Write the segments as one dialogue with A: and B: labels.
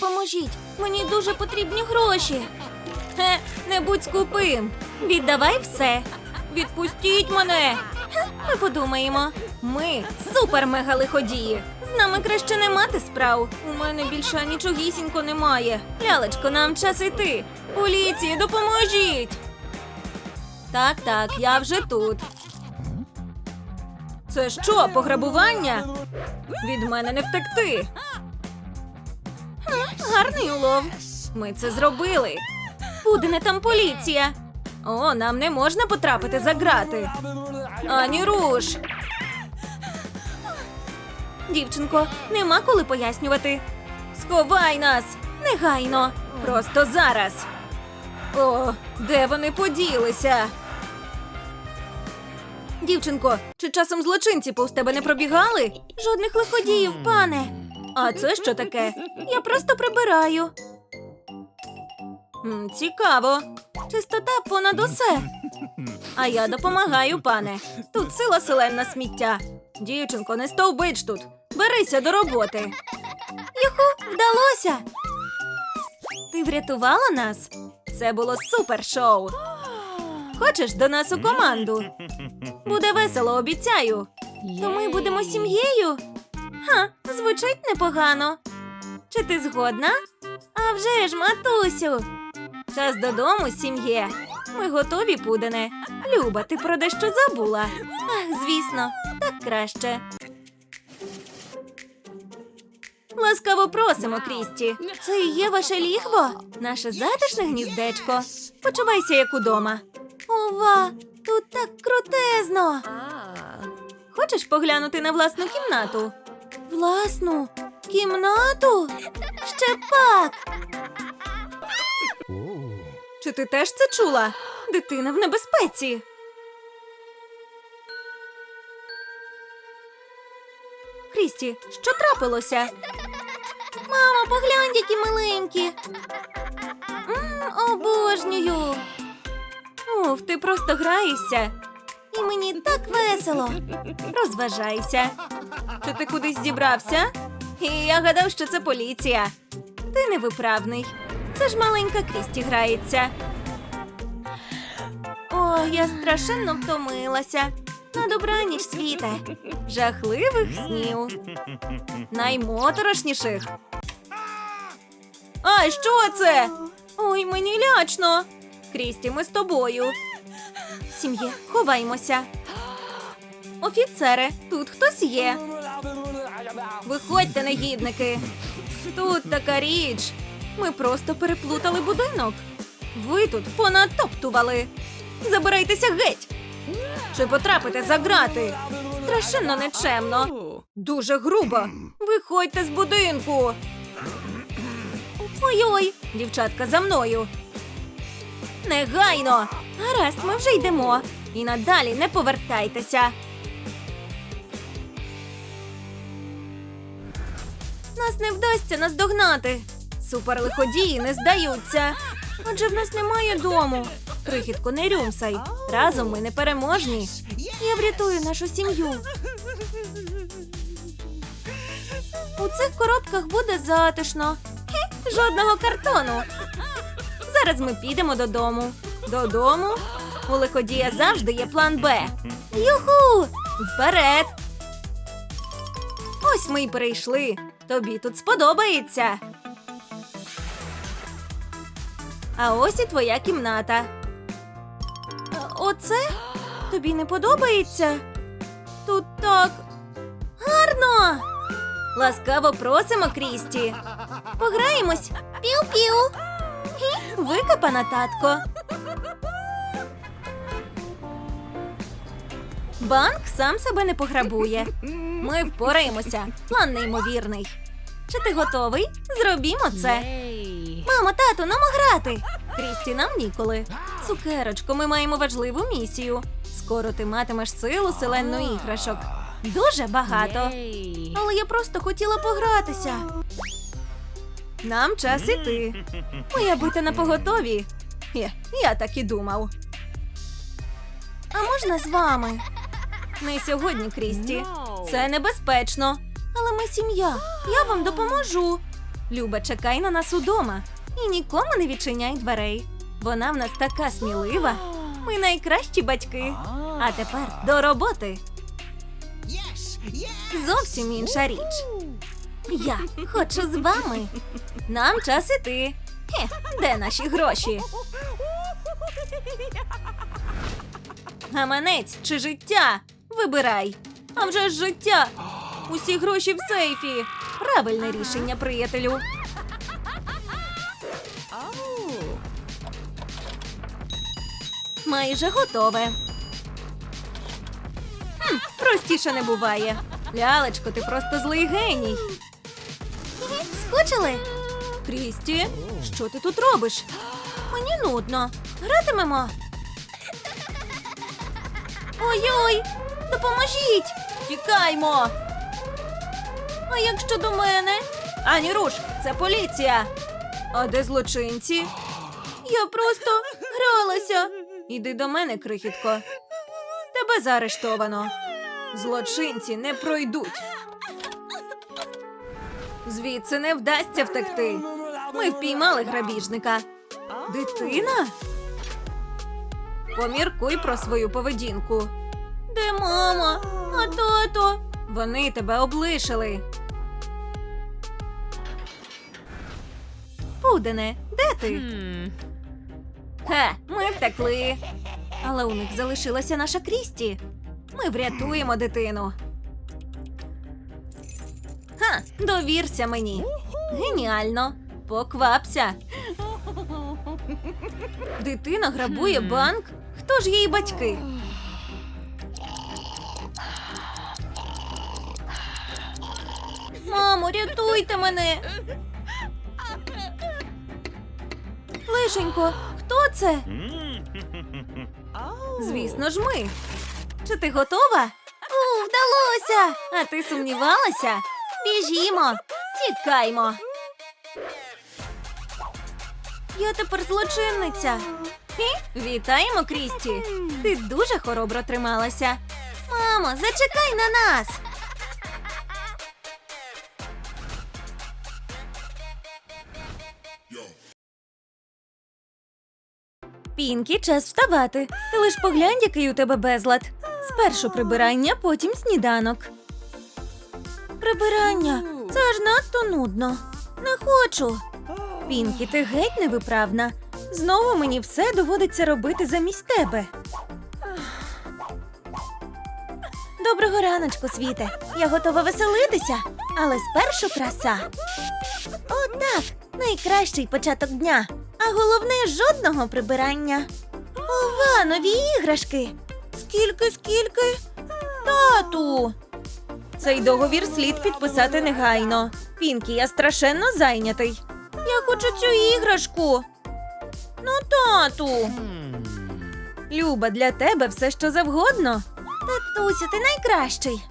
A: допоможіть. Мені дуже потрібні гроші. Хе, не будь скупим. Віддавай все. Відпустіть мене. Ми подумаємо. Ми супер-мега лиходії. З нами краще не мати справ. У мене більше нічогісінько немає. Лялечко, нам час іти. Поліції, допоможіть. Так, так, я вже тут. Це що, пограбування? Від мене не втекти. Гарний улов. Ми це зробили. Пудине там поліція. О, нам не можна потрапити за грати. Ані руш. Дівчинко, нема коли пояснювати. Сховай нас! Негайно! Просто зараз. О, де вони поділися? Дівчинко, чи часом злочинці повз тебе не пробігали? Жодних лиходіїв, пане. А це що таке? Я просто прибираю. Цікаво. Чистота понад усе. А я допомагаю, пане. Тут сила селена сміття. Дівчинко, не стовбич тут. Берися до роботи. Юху, вдалося. Ти врятувала нас? Це було супер шоу. Хочеш до нас у команду? Буде весело, обіцяю. То ми будемо сім'єю? Ха, звучить непогано. Чи ти згодна? А вже ж, матусю. Час додому, сім'є. Ми готові, пудене. Люба, ти про дещо забула. Ах, звісно, так краще. Ласкаво просимо, Крісті. Це і є ваше лігво, наше затишне гніздечко. Почувайся як удома. Ова, тут так крутезно. Хочеш поглянути на власну кімнату? Власну кімнату? Ще пак. Чи ти теж це чула? Дитина в небезпеці. Крісті, що трапилося? Мамо, поглянь, які миленькі. М, обожнюю. Уф, ти просто граєшся. І мені так весело. Розважайся. Чи ти кудись зібрався? І я гадав, що це поліція. Ти невиправний. Це ж маленька Крісті грається. О, я страшенно втомилася. На добраніч, світе. Жахливих снів. Наймоторошніших. А що це? Ой, мені лячно. Крісті, ми з тобою. Сім'є, ховаймося. Офіцере, тут хтось є. Виходьте, негідники. Тут така річ. Ми просто переплутали будинок. Ви тут понатоптували. Забирайтеся геть. Чи потрапите за грати? Страшенно нечемно. Дуже грубо. Виходьте з будинку. Ой-ой, дівчатка, за мною. Негайно. Гаразд, ми вже йдемо. І надалі не повертайтеся. Нас не вдасться наздогнати. Суперлиходії не здаються. Адже в нас немає дому. Крихітко, не рюмсай. Разом ми непереможні. Я врятую нашу сім'ю. У цих коротках буде затишно. Хе, жодного картону. Зараз ми підемо додому. Додому? У лиходія завжди є план Б. Юху! Вперед! Ось ми й прийшли. Тобі тут сподобається. А ось і твоя кімната. Оце? Тобі не подобається? Тут так гарно. Ласкаво просимо, Крісті. Пограємось. Піу-піу. Викопана, татко. Банк сам себе не пограбує. Ми впораємося. План неймовірний. Чи ти готовий? Зробімо це. Мамо, тату, нам грати. Крісті, нам ніколи. Цукерочко, ми маємо важливу місію. Скоро ти матимеш силу селенно іграшок. Дуже багато. Але я просто хотіла погратися. Нам час іти. Моя бити на поготові. Є, я так і думав. А можна з вами? Не сьогодні, Крісті. Це небезпечно. Але ми сім'я. Я вам допоможу. Люба, чекай на нас удома. І нікому не відчиняй дверей. Вона в нас така смілива. Ми найкращі батьки. А тепер до роботи. Зовсім інша річ. Я хочу з вами. Нам час іти. Хе, де наші гроші? Гаманець чи життя? Вибирай. А вже ж життя. Усі гроші в сейфі. Правильне рішення, приятелю. Майже готове. Хм, простіше не буває. Лялечко, ти просто злий геній. Скучили? Крісті, що ти тут робиш? Мені нудно. Гратимемо. Ой-ой, допоможіть! Тікаймо! А як щодо мене? Ані руш, це поліція. А де злочинці? Я просто гралася. Іди до мене, крихітко. Тебе заарештовано. Злочинці не пройдуть. Звідси не вдасться втекти. Ми впіймали грабіжника. Дитина? Поміркуй про свою поведінку. Де мама? А тато? Вони тебе облишили. Пудене, де ти? Хе, ми втекли. Але у них залишилася наша Крісті. Ми врятуємо дитину. Ха, довірся мені. Геніально. Поквапся. Дитина грабує банк. Хто ж її батьки? Мамо, рятуйте мене. Лишенько, хто це? Звісно ж, ми. Чи ти готова? У, вдалося! А ти сумнівалася? Біжімо, тікаймо. Я тепер злочинниця. Хі, вітаємо, Крісті. Ти дуже хоробро трималася. Мамо, зачекай на нас. Пінкі, час вставати. Ти лиш поглянь, який у тебе безлад. Спершу прибирання, потім сніданок. Прибирання. Це аж надто нудно. Не хочу. Пінкі, ти геть невиправна. Знову мені все доводиться робити замість тебе. Доброго раночку, світе. Я готова веселитися, але спершу краса. О, так, найкращий початок дня. А головне жодного прибирання. Ова, нові іграшки. Скільки, скільки? Тату. Цей договір слід підписати негайно. Пінкі, я страшенно зайнятий. Я хочу цю іграшку. Ну, тату. Люба, для тебе все що завгодно. Татусю, ти найкращий.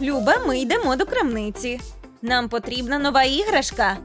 A: Люба, ми йдемо до крамниці. Нам потрібна нова іграшка.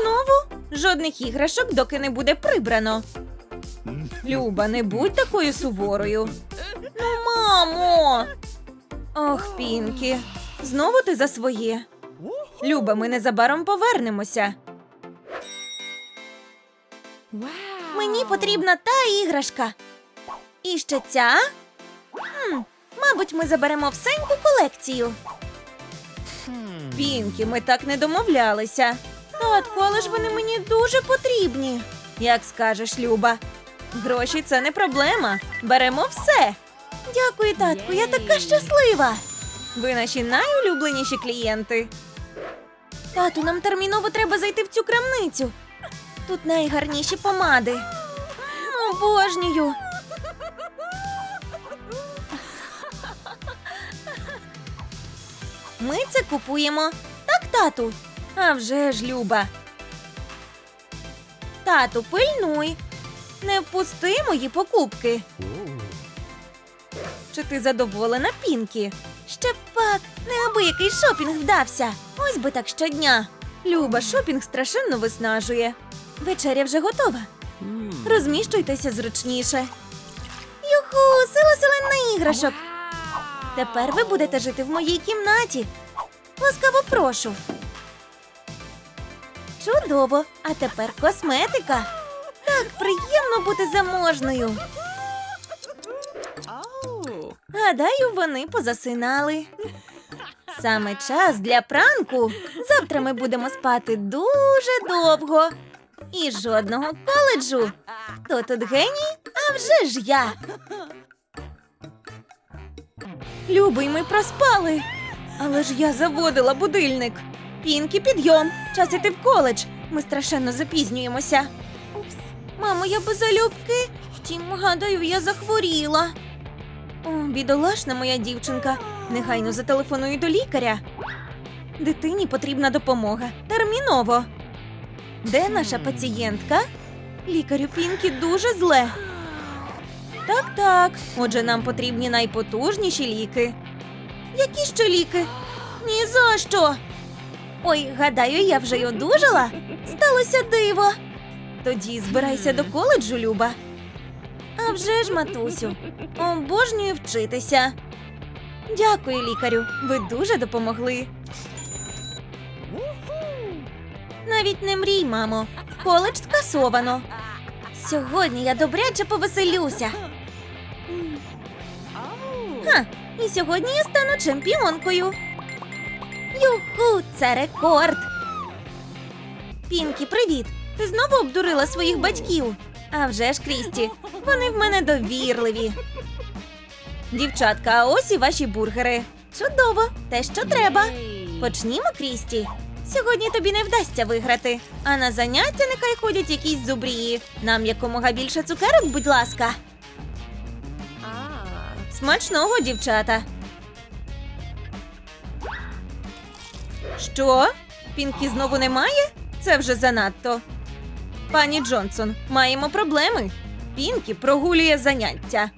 A: Знову жодних іграшок, доки не буде прибрано. Люба, не будь такою суворою. Ну, мамо. Ох, Пінкі, знову ти за своє. Люба, ми незабаром повернемося. Мені потрібна та іграшка. І ще ця? Хм, мабуть, ми заберемо всеньку колекцію. Пінкі, ми так не домовлялися. Татку, але ж вони мені дуже потрібні. Як скажеш, Люба. Гроші це не проблема. Беремо все. Дякую, татку, я така щаслива. Ви наші найулюбленіші клієнти. Тату, нам терміново треба зайти в цю крамницю. Тут найгарніші помади. Обожнюю. Ми це купуємо. Так, тату. А вже ж, Люба. Тату, пильнуй. Не впусти мої покупки. Чи ти задоволена, Пінкі? Ще пак, неабиякий шопінг вдався. Ось би так щодня. Люба, шопінг страшенно виснажує. Вечеря вже готова. Розміщуйтеся зручніше. Юху, сила селена іграшок. Тепер ви будете жити в моїй кімнаті. Ласкаво прошу. Чудово! А тепер косметика. Так приємно бути заможною. Гадаю, вони позасинали. Саме час для пранку. Завтра ми будемо спати дуже довго. І жодного коледжу. Хто тут геній? А вже ж я. Любий, ми проспали. Але ж я заводила будильник. Пінкі, підйом. Час іти в коледж. Ми страшенно запізнюємося. Мамо, я без залюбки. Втім, гадаю, я захворіла. О, бідолашна моя дівчинка. Негайно зателефоную до лікаря. Дитині потрібна допомога. Терміново. Де наша пацієнтка? Лікарю Пінкі дуже зле. Так, так. Отже, нам потрібні найпотужніші ліки. Які ще ліки? Ні за що. Ой, гадаю, я вже й одужала. Сталося диво. Тоді збирайся до коледжу, Люба. А вже ж, матусю, обожнюю вчитися. Дякую, лікарю. Ви дуже допомогли. Навіть не мрій, мамо. Коледж скасовано. Сьогодні я добряче повеселюся. Ха, і сьогодні я стану чемпіонкою. Юху, це рекорд. Пінкі, привіт. Ти знову обдурила своїх батьків. А вже ж, Крісті, вони в мене довірливі. Дівчатка, а ось і ваші бургери. Чудово, те, що треба. Почнімо, Крісті. Сьогодні тобі не вдасться виграти. А на заняття нехай ходять якісь зубрії. Нам якомога більше цукерок, будь ласка. Смачного, дівчата. Що? Пінкі знову немає? Це вже занадто. Пані Джонсон, маємо проблеми. Пінкі прогулює заняття.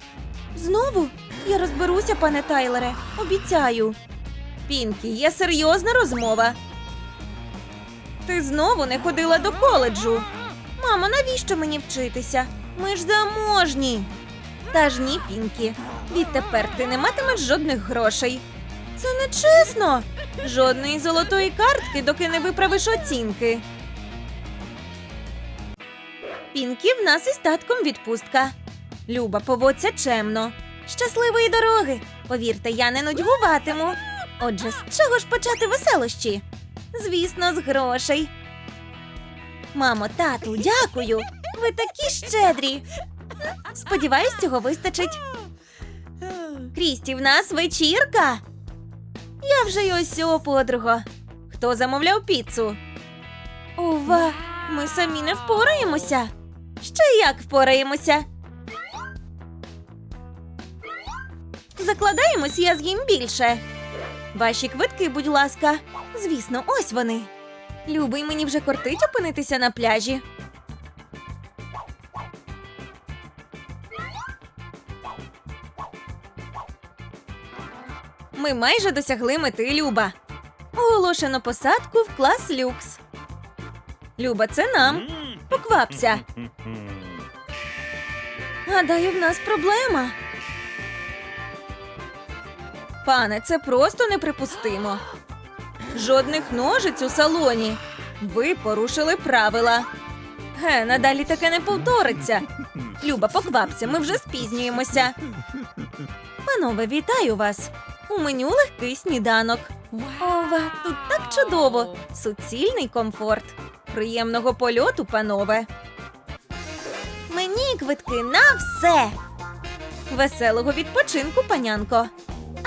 A: Знову? Я розберуся, пане Тайлере. Обіцяю. Пінкі, є серйозна розмова. Ти знову не ходила до коледжу. Мамо, навіщо мені вчитися? Ми ж заможні. Та ж ні, Пінкі. Відтепер ти не матимеш жодних грошей. Це не чесно. Жодної золотої картки, доки не виправиш оцінки. Пінкі, в нас із татком відпустка. Люба, поводься чемно. Щасливої дороги. Повірте, я не нудьгуватиму. Отже, з чого ж почати веселощі? Звісно, з грошей. Мамо, тату, дякую. Ви такі щедрі. Сподіваюсь, цього вистачить. Крісті, в нас вечірка. Я вже й ось о, подруго. Хто замовляв піцу? Ова, ми самі не впораємося. Ще як впораємося. Закладаємось, я з'їм більше. Ваші квитки, будь ласка. Звісно, ось вони. Любий, мені вже кортить опинитися на пляжі. Ми майже досягли мети, Люба. Оголошено посадку в клас люкс. Люба, це нам. Поквапся. Гадаю, в нас проблема. Пане, це просто неприпустимо. Жодних ножиць у салоні. Ви порушили правила. Ге, надалі таке не повториться. Люба, поквапся, ми вже спізнюємося. Панове, вітаю вас. У меню легкий сніданок. Ова, тут так чудово. Суцільний комфорт. Приємного польоту, панове. Мені квитки на все. Веселого відпочинку, панянко.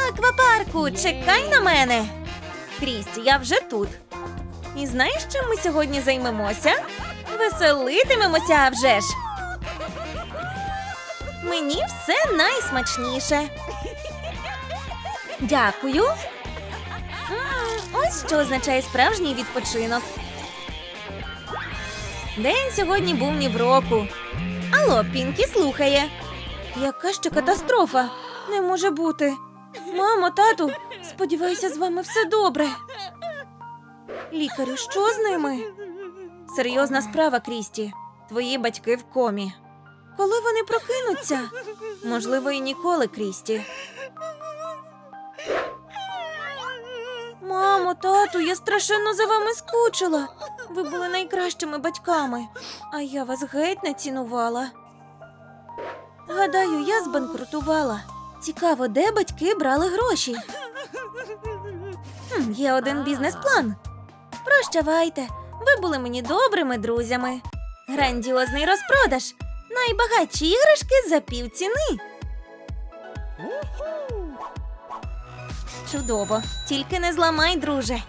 A: Аквапарку, чекай на мене. Крісті, я вже тут. І знаєш, чим ми сьогодні займемося? Веселитимемося вже ж. Мені все найсмачніше. Дякую. Ось що означає справжній відпочинок. День сьогодні був ні в року. Алло, Пінкі слухає. Яка ще катастрофа? Не може бути. Мамо, тату, сподіваюся, з вами все добре. Лікарю, що з ними? Серйозна справа, Крісті. Твої батьки в комі. Коли вони прокинуться? Можливо, і ніколи, Крісті. Мамо, тату, я страшенно за вами скучила. Ви були найкращими батьками, а я вас геть не цінувала. Гадаю, я збанкрутувала. Цікаво, де батьки брали гроші. Хм, є один бізнес-план. Прощавайте, ви були мені добрими друзями. Грандіозний розпродаж. Найбагатші іграшки за півціни. Чудово. Тільки не зламай, друже.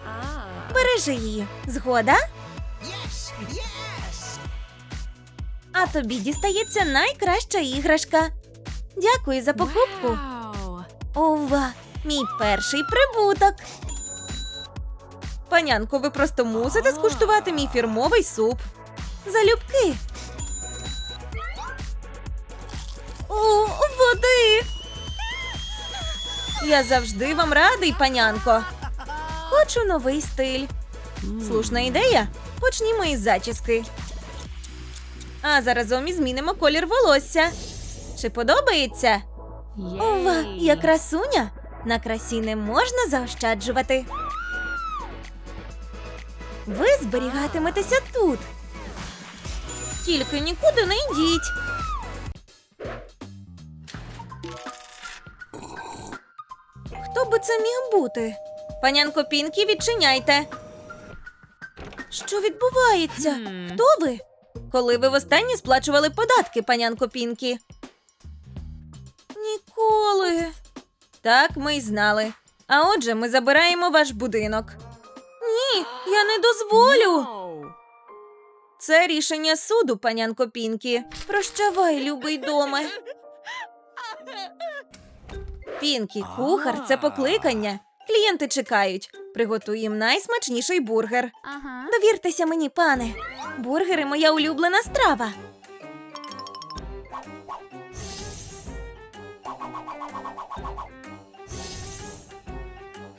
A: Бережи її. Згода? А тобі дістається найкраща іграшка. Дякую за покупку. Ова, мій перший прибуток. Панянко, ви просто мусите скуштувати мій фірмовий суп. Залюбки. О, води. Я завжди вам радий, панянко. Хочу новий стиль. Слушна ідея. Почнімо із зачіски. А заразом і змінимо колір волосся. Чи подобається? Ова, я красуня. На красі не можна заощаджувати. Ви зберігатиметеся тут. Тільки нікуди не йдіть. Би це міг бути? Панянко Пінкі, відчиняйте. Що відбувається? Хто ви? Коли ви востаннє сплачували податки, панянко Пінкі? Ніколи. Так, ми й знали. А отже, ми забираємо ваш будинок. Ні, я не дозволю. Це рішення суду, панянко Пінкі. Прощавай, любий доме. Пінкі, кухар це покликання. Клієнти чекають. Приготуй їм найсмачніший бургер.
B: Ага.
A: Довіртеся мені, пане. Бургери моя улюблена страва.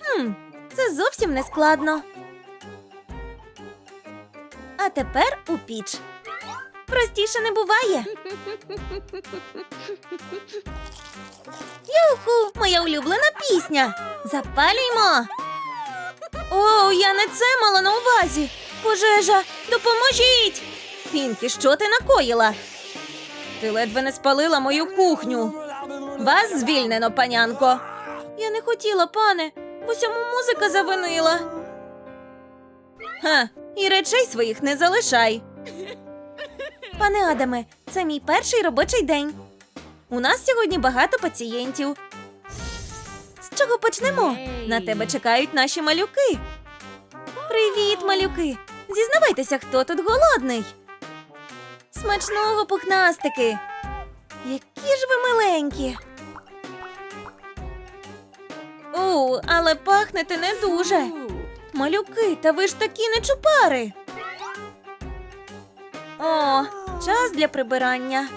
A: Хм, це зовсім не складно. А тепер у піч. Простіше не буває. Юху, моя улюблена пісня. Запалюймо. О, я не це мала на увазі. Пожежа, допоможіть! Пінкі, що ти накоїла? Ти ледве не спалила мою кухню. Вас звільнено, панянко. Я не хотіла, пане. В усьому музика завинила. Ха, і речей своїх не залишай. Пане Адаме, це мій перший робочий день. У нас сьогодні багато пацієнтів. З чого почнемо? На тебе чекають наші малюки. Привіт, малюки! Зізнавайтеся, хто тут голодний. Смачного пухнастики. Які ж ви миленькі. О, але пахнете не дуже. Малюки, та ви ж такі нечупари. О, час для прибирання.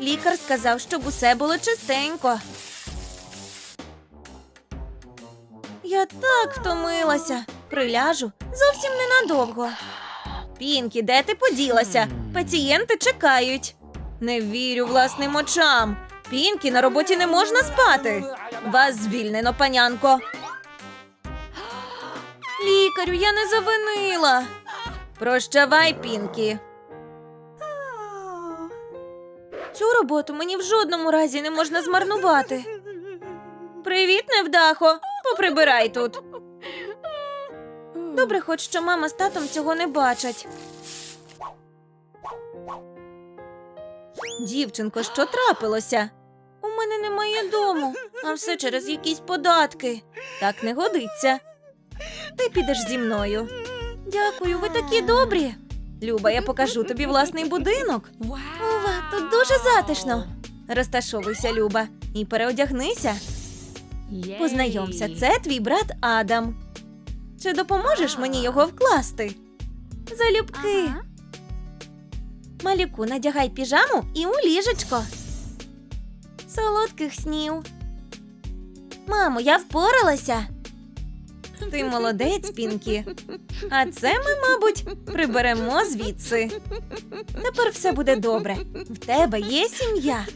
A: Лікар сказав, щоб усе було чистенько. Я так втомилася. Приляжу зовсім ненадовго. Пінкі, де ти поділася? Пацієнти чекають. Не вірю власним очам. Пінкі, на роботі не можна спати. Вас звільнено, панянко. Лікарю, я не завинила. Прощавай, Пінкі. Цю роботу мені в жодному разі не можна змарнувати. Привіт, невдахо. Поприбирай тут. Добре, хоч що мама з татом цього не бачать. Дівчинко, що трапилося? У мене немає дому, а все через якісь податки. Так не годиться. Ти підеш зі мною. Дякую, ви такі добрі. Люба, я покажу тобі власний будинок. Дуже затишно. Розташовуйся, Люба, і переодягнися. Познайомся, це твій брат Адам. Чи допоможеш мені його вкласти? Залюбки.
B: Ага.
A: Малюку, надягай піжаму і у ліжечко. Солодких снів. Мамо, я впоралася. Ти молодець, Пінкі. А це ми, мабуть, приберемо звідси. Тепер все буде добре. В тебе є сім'я.